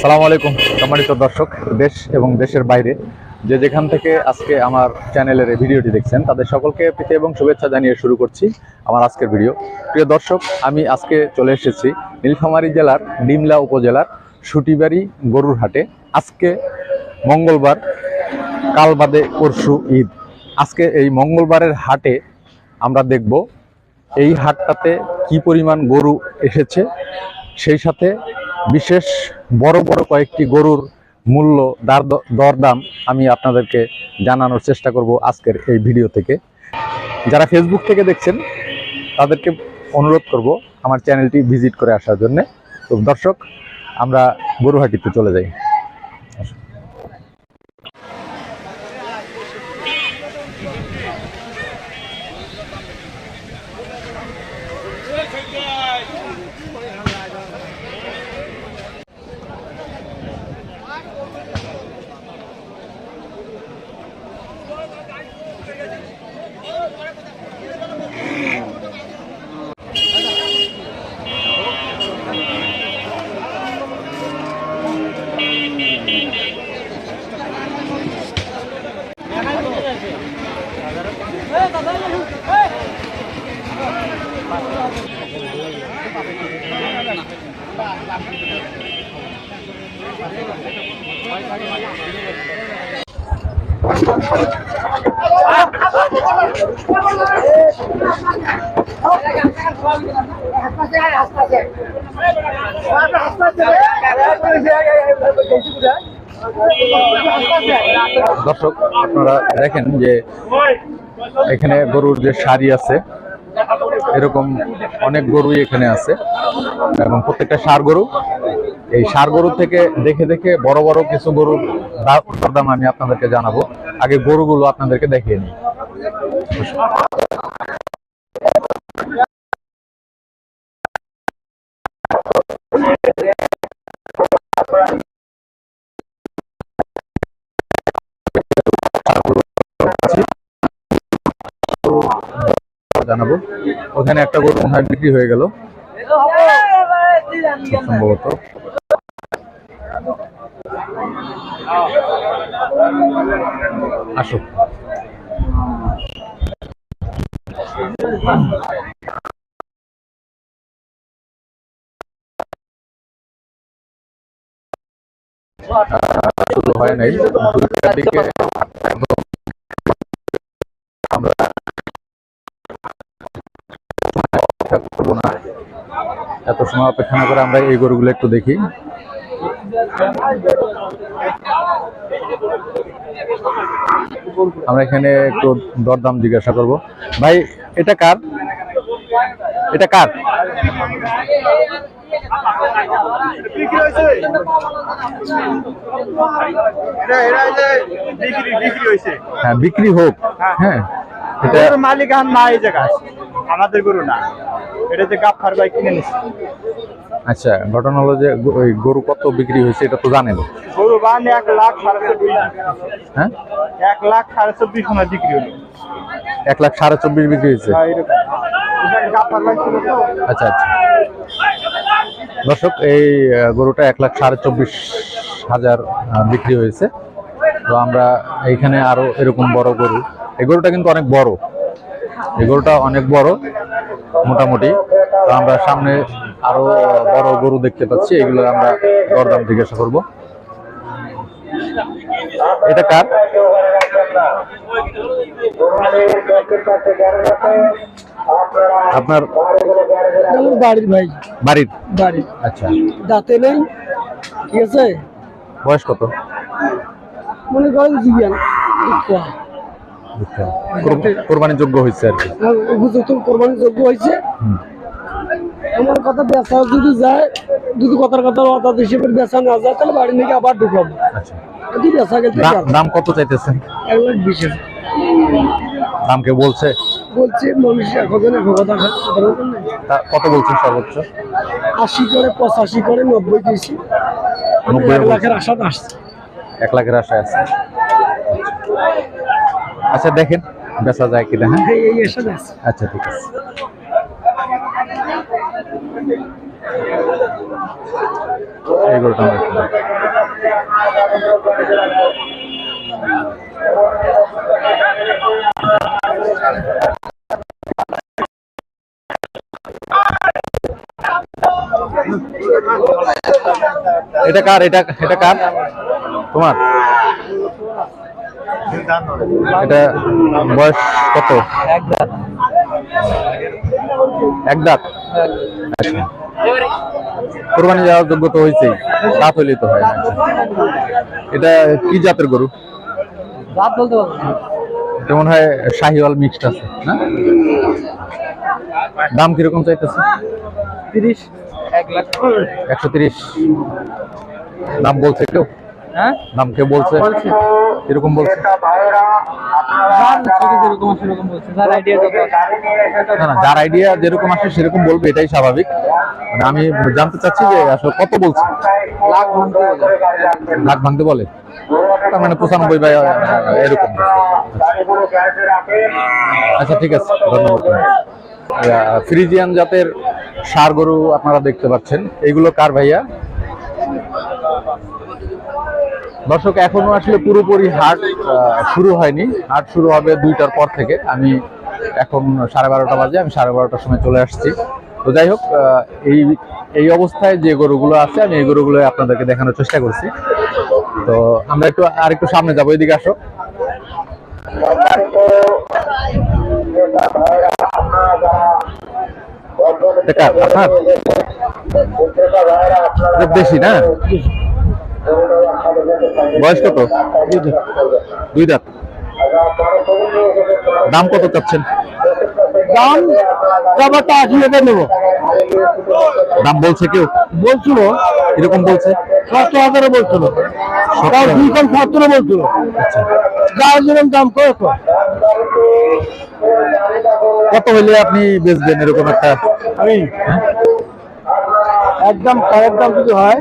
সালাম আলাইকুম, সম্মানিত দর্শক, দেশ এবং দেশের বাইরে। যে যেখান থেকে আজকে আমার চ্যানেলের এই ভিডিওটি দেখছেন, তাদের সকলকে প্রীতি এবং শুভেচ্ছা জানিয়ে শুরু করছি আমার আজকের ভিডিও। প্রিয় দর্শক, আমি আজকে চলে এসেছি নীলফামারী জেলার ডিমলা উপজেলার সুটিবাড়ি গরুর হাটে। আজকে মঙ্গলবার, কাল বাদে পরশু ঈদ। আজকে এই মঙ্গলবারের হাটে আমরা দেখব এই হাটটাতে কি পরিমাণ গরু এসেছে? সেই সাথে বিশেষ বড় বড় কয়েকটি গরুর মূল্য, দার দরদাম আমি আপনাদেরকে জানানোর চেষ্টা করব আজকের এই ভিডিও থেকে। যারা ফেসবুক থেকে দেখছেন, তাদেরকে অনুরোধ করব আমার চ্যানেলটি ভিজিট করে আসার জন্য। তো দর্শক, আমরা গরুহাটিতে চলে যাই। দর্শক আপনারা দেখেন যে এখানে গরুর যে শাড়ি আছে, এরকম অনেক গরুই এখানে আছে। এবং প্রত্যেকটা সার গরু, এই সার গরু থেকে দেখে দেখে বড় বড় কিছু গরুর দাম আমি আপনাদেরকে জানাব। আগে গরুগুলো আপনাদেরকে দেখিয়ে নিই। জানাব। ওখানে একটা গরু হয় বিক্রি হয়ে গেল। সম্ভবত। আসো। শুরু হয় নাই। আমরা এত সময় অপেক্ষা না করে আমরা এই গরুগুলো একটু দেখি। আমরা এখানে একটু দরদাম জিজ্ঞাসা করব। ভাই এটা কার? এটা কার? হ্যাঁ বিক্রি হোক। হ্যাঁ। এটা মালিক আন না এই জায়গায়। আমাদের গরু না। এটা যে গাফার ভাই কিনে নিচ্ছে আচ্ছা ঘটনা হলো যে ওই গরু কত বিক্রি হয়েছে এটা তো জানেন। গরু বান এক লাখ সাড়ে চব্বিশ হ্যাঁ? এক লাখ সাড়ে চব্বিশ সময় বিক্রি হলো। এক লাখ সাড়ে চব্বিশ বিক্রি হয়েছে? হ্যাঁ, আচ্ছা আচ্ছা। দর্শক এই গরুটা এক লাখ সাড়ে চব্বিশ হাজার বিক্রি হয়েছে। তো আমরা এইখানে আরও এরকম বড় গরু। এই গরুটা কিন্তু অনেক বড়। এই গরুটা অনেক বড় মোটামুটি। তো আমরা সামনে আরও বড় গরু দেখতে পাচ্ছি এগুলো আমরা দরদাম জিজ্ঞাসা করব। এটা কার? আপনার বাড়ির ভাই। বাড়ির? বাড়ি আচ্ছা। দাঁতে নেই ঠিক আছে? বয়স কত? মনে করেন জিজ্ঞান কোরবানির যোগ্য হয়েছে আর কি। উপযুক্ত কোরবানির যোগ্য হয়েছে। আমার কথা বেচা যদি যায় যদি কথার কথা অর্থাৎ হিসেবে বেচা না যায় তাহলে বাড়ি থেকে আবার ঢুকাবো। আচ্ছা। যদি বেচা গেছে দাম কত চাইতেছেন এক লাখ বিশ দাম কে বলছে? বলছে মানুষ এখন এক কথা কত বলছেন সর্বোচ্চ? আশি করে পঁচাশি করে নব্বই দিয়েছি। নব্বই এক লাখের আশা আসছে। এক লাখের আশায় আছে। আচ্ছা দেখেন। বেচা যায় কিনা হ্যাঁ? এই এই এসে আছে। আচ্ছা ঠিক আছে। এই গরুটা আমরা একটু দেখি। এটা কার? এটা এটা কার? তোমার? এটা বয়স কত? এক দাঁত। কোরবানি যাওয়ার যোগ্য তো হয়েছেই দাঁত হইলেই তো হয়। এটা কি জাতের গরু? রাত বলতে এটা মনে হয় শাহিওয়াল মিক্সড আছে না? দাম কীরকম চাইতেছে? তিরিশ। এক লাখ একশো তিরিশ। দাম বলছে কেউ? হ্যাঁ? দাম কেউ বলছে। কীরকম বলছে। যার আইডিয়া। না যার যেরকম আসে সেরকম বলবে এটাই স্বাভাবিক। মানে আমি জানতে চাচ্ছি যে আসলে কত বলছে? লাখ ভাঙতে বলে। লাখ ভাঙতে বলে? তার মানে পঁচানব্বই বা এরকম। আচ্ছা ঠিক আছে ধন্যবাদ। ফ্রিজিয়ান জাতের সার গরু আপনারা দেখতে পাচ্ছেন। এগুলো কার ভাইয়া? দর্শক, এখনও আসলে পুরোপুরি হাট শুরু হয়নি। হাট শুরু হবে দুইটার পর থেকে। আমি এখন সাড়ে বারোটা বাজে, আমি সাড়ে বারোটার সময় চলে আসছি। তো যাই হোক এই এই অবস্থায় যে গরুগুলো আছে, আমি এই গরুগুলো আপনাদেরকে দেখানোর চেষ্টা করছি। তো আমরা একটু আর একটু সামনে যাব, এদিকে আসো। দেশি না? বয়স কত? দুই দাঁত। দাম কত চাচ্ছেন? দাম আশি নেব। দাম বলছে কেউ? বলছিল। এরকম বলছে? সত্তর হাজারে বলছিল। তাও দুই কম সত্তরে বলছিল। আচ্ছা। যার যেরকম দাম কত কত হইলে আপনি বেচবেন এরকম একটা? আমি একদম খারাপ দাম যদি হয়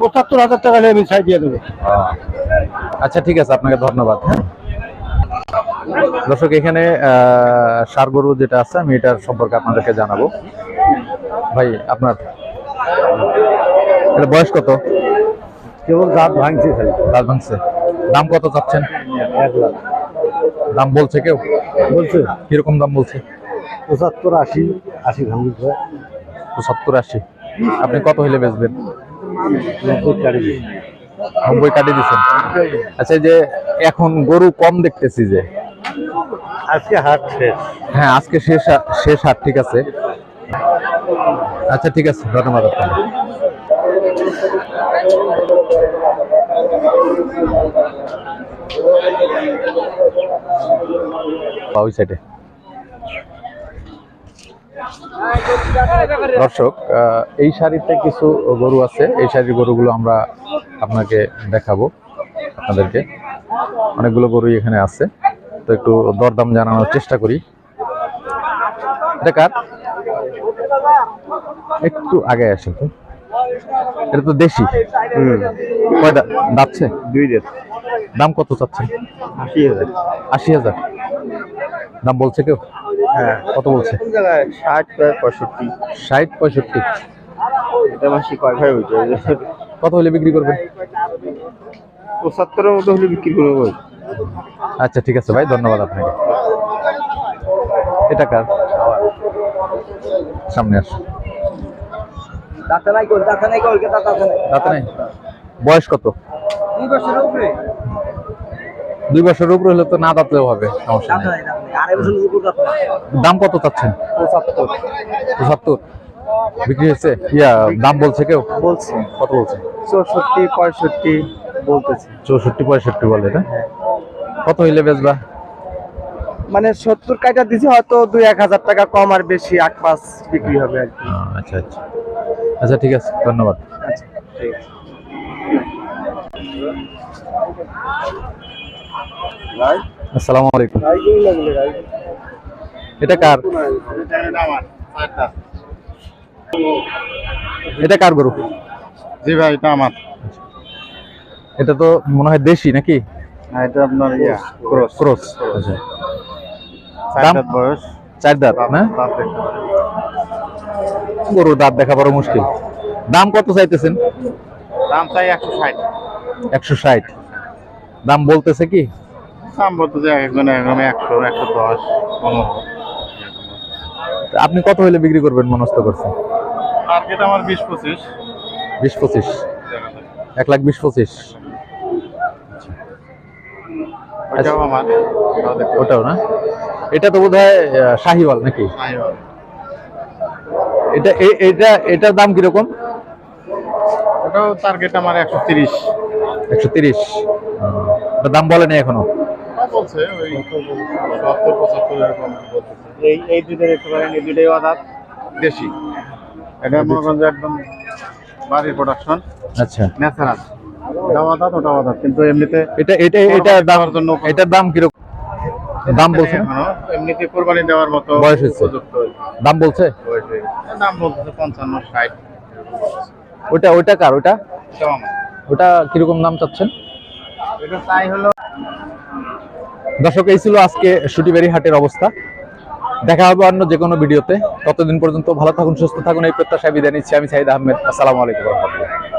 পঁচাত্তর হাজার টাকা নিয়ে আমি ছাই দিয়ে দেবো। আচ্ছা ঠিক আছে আপনাকে ধন্যবাদ হ্যাঁ। দর্শক এখানে ষাঁড় গরু যেটা আছে আমি এটার সম্পর্কে আপনাদেরকে জানাব। ভাই আপনার এটা বয়স কত? কেবল দাঁত ভাঙছে দাঁত ভাঙছে। দাম কত চাচ্ছেন? এক লাখ। দাম বলছে কেউ? বলছে। কীরকম দাম বলছে? পঁচাত্তর আশি আশি ভাঙছে। পঁচাত্তর আশি। আপনি কত হইলে বেচবেন? নব্বই কাটিয়ে দিচ্ছেন আচ্ছা যে এখন গরু কম দেখতেছি যে। আজকে হাট শেষ। হ্যাঁ আজকে শেষ শেষ হাট ঠিক আছে। আচ্ছা ঠিক আছে ধন্যবাদ আপনাকে। ওই সাইডে দর্শক এই শাড়িতে কিছু গরু আছে। এই শাড়ির গরুগুলো আমরা আপনাকে দেখাবো আপনাদেরকে। অনেকগুলো গরুই এখানে আছে। তো একটু দরদাম জানানোর চেষ্টা করি। দেখার একটু আগে আসে তো। এটা তো দেশি। কয় দা- দাচ্ছে দুই দেড়। দাম কত চাচ্ছে আশি হাজার। আশি হাজার। দাম বলছে কেউ? হ্যাঁ কত বলছে? কোন জায়গায়? ষাট পঁয়ষট্টি। ষাট পঁয়ষট্টি? এটা মাসি কয় ভাই কত হলে বিক্রি করবেন পঁচাত্তরের মতো হলে বিক্রি করব আচ্ছা ঠিক আছে ভাই ধন্যবাদ আপনাকে। এটা কার? সামনে আস। দাঁতা নাই কই দাঁতা নাই কই দাঁতা নাই। নাই? বয়স কত? দুই বছরের উপরে। দুই বছরের উপরে হলে তো না দাঁতলেও হবে সমস্যা নেই। দাম কত চাচ্ছেন? পঁচাত্তর। পঁচাত্তর। বিক্রি হয়েছে ইয়া দাম বলছে কেউ? বলছে। কত বলছে? চৌষট্টি পঁয়ষট্টি বলতেছে। চৌষট্টি পঁয়ষট্টি বলে না কত হইলে বেচবা? মানে সত্তর কাইটা দিছে হয়তো দুই এক হাজার টাকা কম আর বেশি আট পাঁচ বিক্রি হবে আর কি। আচ্ছা আচ্ছা। আচ্ছা ঠিক আছে ধন্যবাদ। আচ্ছা ঠিক আছে। আসসালামু আলাইকুম। এটা কার? এটা কার গরু? জি ভাই এটা আমার। এটা তো মনে হয় দেশি নাকি? এটা আপনার ইয়া ক্রস। ক্রস আচ্ছা। চার দাঁত বয়স। চার দাঁত না? দাঁত দেখতে পারেন। গরুর দাঁত দেখা বড় মুশকিল। দাম কত চাইতেছেন? দাম চাই একশো ষাট। একশো ষাট। দাম বলতেছে কি? দাম বলতে যে একজন একদম একশো একশো দশ আপনি কত হলে বিক্রি করবেন মনস্থ করছেন? টার্গেট আমার বিশ পঁচিশ। বিশ পঁচিশ। এক লাখ বিশ পঁচিশ। ওটাও ওটাও না? এটা তো বোধ হয় শাহিওয়াল নাকি। এটা এটা এটার দাম কীরকম? ওটাও টার্গেট আমার একশো তিরিশ। একশো তিরিশ। দাম বলেনি এখনও? বলছে ওই এই এই দুধের একটু পারেন এই দুটাই আদাত দেশি। এটা একদম বাড়ির প্রোডাকশন আচ্ছা। ন্যাচারাল। আদাত কিন্তু এমনিতে এটা এটা এটার দাম জন্য এটার দাম কীরকম? দাম বলছে এখনও এমনিতে কোরবানি দেওয়ার মতো বয়স। দাম বলছে? বয়স। দাম বলতেছে পঞ্চান্ন ষাট। ওটা ওটা কার ওটা? ওটা কীরকম দাম চাচ্ছেন? দর্শক, এই ছিল আজকে সুটিবেরি হাটের অবস্থা। দেখা হবে অন্য যে কোনো ভিডিওতে। ততদিন পর্যন্ত ভালো থাকুন, সুস্থ থাকুন। এই প্রত্যাশায় বিদায় নিচ্ছি। আমি সাইদ আহমেদ। আসসালামু আলাইকুম রহমতুল্লাহ।